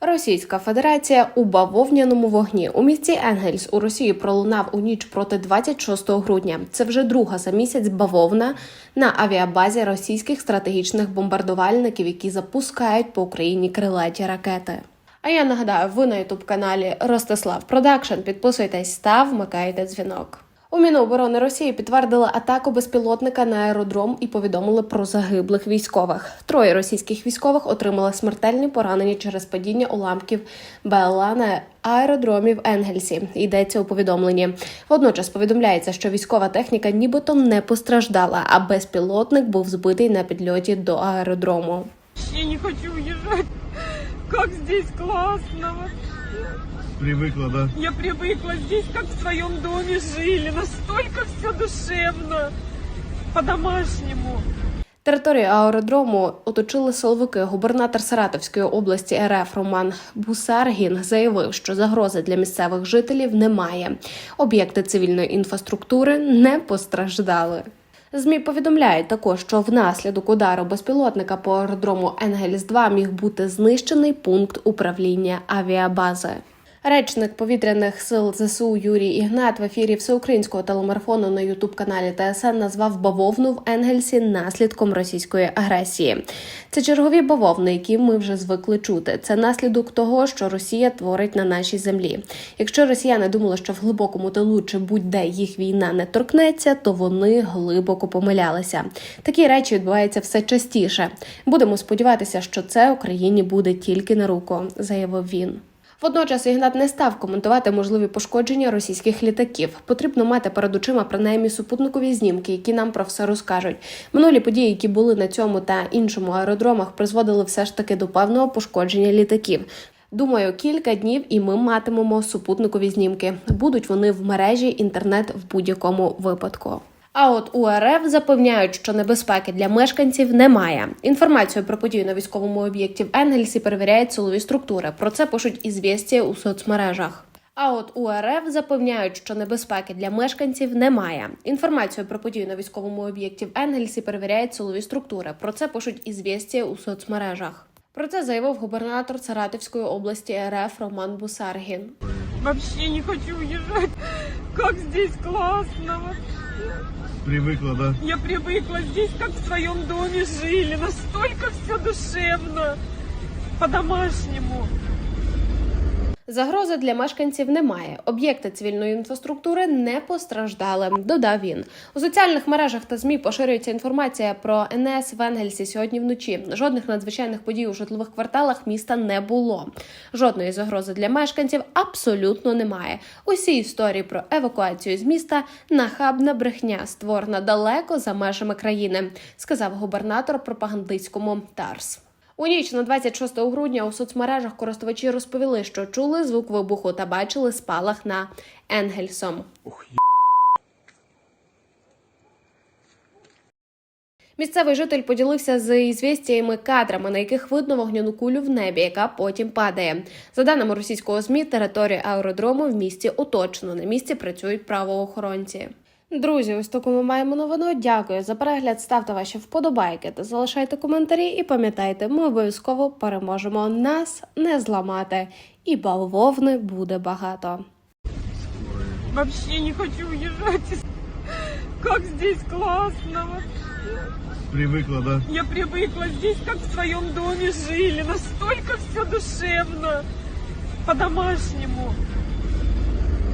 Російська Федерація у бавовняному вогні у місті Енгельс у Росії пролунав у ніч проти 26 грудня. Це вже друга за місяць бавовна на авіабазі російських стратегічних бомбардувальників, які запускають по Україні крилаті ракети. А я нагадаю, ви на ютуб каналі Ростислав Продакшн. Підписуйтесь та вмикайте дзвінок. У Міноборони Росії підтвердили атаку безпілотника на аеродром і повідомили про загиблих військових. Троє російських військових отримали смертельні поранення через падіння уламків БЛА на аеродромі в Енгельсі. Йдеться у повідомленні. Водночас повідомляється, що військова техніка нібито не постраждала, а безпілотник був збитий на підльоті до аеродрому. Я не хочу уезжать. Как здесь классно. Привыкла, да? Я привыкла здесь, как в своем доме жили. Настолько все душевно. По-домашнему. Територію аеродрому оточили силовики. Губернатор Саратовської області РФ Роман Бусаргін заявив, що загрози для місцевих жителів немає. Об'єкти цивільної інфраструктури не постраждали. ЗМІ повідомляють також, що внаслідок удару безпілотника по аеродрому Енгельс 2 міг бути знищений пункт управління авіабази. Речник повітряних сил ЗСУ Юрій Ігнат в ефірі всеукраїнського телемарафону на ютуб каналі ТСН назвав бавовну в Енгельсі наслідком російської агресії. Це чергові бавовни, які ми вже звикли чути. Це наслідок того, що Росія творить на нашій землі. Якщо росіяни думали, що в глибокому тилу чи будь-де їх війна не торкнеться, то вони глибоко помилялися. Такі речі відбуваються все частіше. Будемо сподіватися, що це Україні буде тільки на руку, заявив він. Водночас Ігнат не став коментувати можливі пошкодження російських літаків. Потрібно мати перед очима принаймні супутникові знімки, які нам про все розкажуть. Минулі події, які були на цьому та іншому аеродромах, призводили все ж таки до певного пошкодження літаків. Думаю, кілька днів і ми матимемо супутникові знімки. Будуть вони в мережі інтернет в будь-якому випадку. А от у РФ запевняють, що небезпеки для мешканців немає. Інформацію про подію на військовому об'єкті в Енгельсі перевіряють силові структури. Про це пишуть ізвістія у соцмережах. А от у РФ запевняють, що небезпеки для мешканців немає. Інформацію про подію на військовому об'єкті в Енгельсі перевіряють силові структури. Про це пишуть ізвістія у соцмережах. Про це заявив губернатор Саратовської області РФ Роман Бусаргін. Вообще не хочу уезжать. Как здесь классно. Привыкла, да? Я привыкла здесь, как в своем доме жили. Настолько все душевно. По-домашнему. Загрози для мешканців немає. Об'єкти цивільної інфраструктури не постраждали. Додав він у соціальних мережах та змі поширюється інформація про НС в Енгельсі сьогодні вночі. Жодних надзвичайних подій у житлових кварталах міста не було. Жодної загрози для мешканців абсолютно немає. Усі історії про евакуацію з міста нахабна брехня, створена далеко за межами країни, сказав губернатор пропагандистському ТАРС. У ніч на 26 грудня у соцмережах користувачі розповіли, що чули звук вибуху та бачили спалах на Енгельсом. Місцевий житель поділився з ізвістіями кадрами, на яких видно вогняну кулю в небі, яка потім падає. За даними російського змі, територію аеродрому в місті оточено. На місці працюють правоохоронці. Друзі, ось таку ми маємо новину. Дякую за перегляд. Ставте ваші вподобайки та залишайте коментарі. І пам'ятайте, ми обов'язково переможемо. Нас не зламати, і бавовни буде багато. Вообще не хочу уезжать. Как здесь классно. Привыкла, да? Я привыкла здесь, как в своем доме жили. Настолько все душевно. По-домашнему.